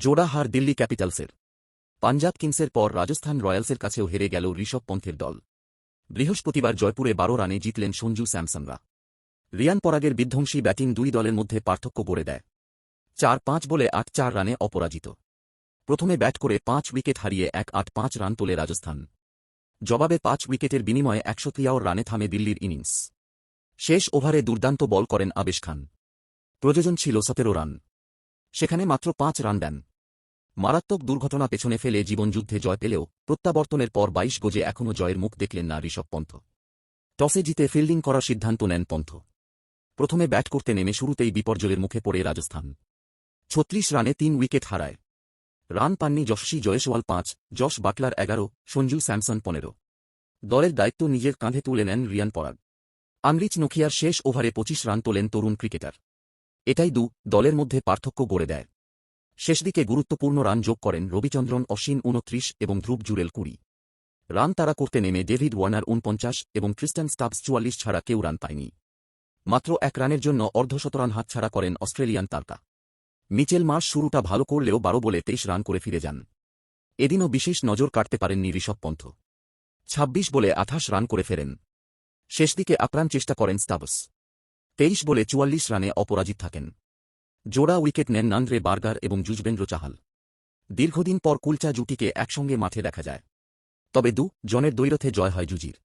জোড়া হার দিল্লি ক্যাপিটালসের। পাঞ্জাব কিংসের পর রাজস্থান রয়্যালসের কাছেও হেরে গেল ঋষভ পন্থের দল। বৃহস্পতিবার জয়পুরে বারো রানে জিতলেন সঞ্জু স্যামসনরা। রিয়ান পরাগের বিধ্বংসী ব্যাটিং দুই দলের মধ্যে পার্থক্য গড়ে দেয়। চার পাঁচ বলে আট চার রানে অপরাজিত। প্রথমে ব্যাট করে পাঁচ উইকেট হারিয়ে এক আট পাঁচ রান তোলে রাজস্থান। জবাবে পাঁচ উইকেটের বিনিময়ে একশো রানে থামে দিল্লির ইনিংস। শেষ ওভারে দুর্দান্ত বল করেন আবেশ খান। প্রযোজন ছিল সতেরো রান। সেখানে মাত্র পাঁচ রান দেন। মারাত্মক দুর্ঘটনা পেছনে ফেলে জীবনযুদ্ধে জয় পেলেও প্রত্যাবর্তনের পর বাইশ গোজে এখনও জয়ের মুখ দেখলেন না ঋষভ পন্থ। টসে জিতে ফিল্ডিং করার সিদ্ধান্ত নেন পন্থ। প্রথমে ব্যাট করতে নেমে শুরুতেই বিপর্যয়ের মুখে পড়ে রাজস্থান। ছত্রিশ রানে তিন উইকেট হারায়। রান পাননি যশস্বী জয়েশওয়াল পাঁচ, যশ বাটলার এগারো, সঞ্জু স্যামসন পনেরো। দলের দায়িত্ব নিজের কাঁধে তুলে নেন রিয়ান পরাগ। আমরিচ নখিয়ার শেষ ওভারে পঁচিশ রান তোলেন তরুণ ক্রিকেটার। এটাই দু, দলের মধ্যে পার্থক্য গড়ে দেয়। শেষদিকে গুরুত্বপূর্ণ রান যোগ করেন রবিচন্দ্রন অশ্বিন উনত্রিশ এবং ধ্রুব জুরেল কুড়ি। রান তারা করতে নেমে ডেভিড ওয়ার্নার উনপঞ্চাশ এবং ক্রিস্টান স্টাবস চুয়াল্লিশ ছাড়া কেউ রান পায়নি। মাত্র এক রানের জন্য অর্ধশতরান হাতছাড়া করেন অস্ট্রেলিয়ান তারকা। মিচেল মার্শ শুরুটা ভালো করলেও বারো বলে তেইশ রান করে ফিরে যান। এদিনও বিশেষ নজর কাটতে পারেননি ঋষভ পন্থ। ছাব্বিশ বলে আঠাশ রান করে ফেরেন। শেষদিকে আপ্রাণ চেষ্টা করেন স্টাবস। তেইশ বলে চুয়াল্লিশ রানে অপরাজিত থাকেন। জোড়া উইকেট নেন নান্দ্রে বার্গার এবং যুজবেন্দ্র চাহাল। দীর্ঘদিন পর কুলচা জুটিকে একসঙ্গে মাঠে দেখা যায়। তবে দু, জনের দৈরথে জয় হয় জুজির।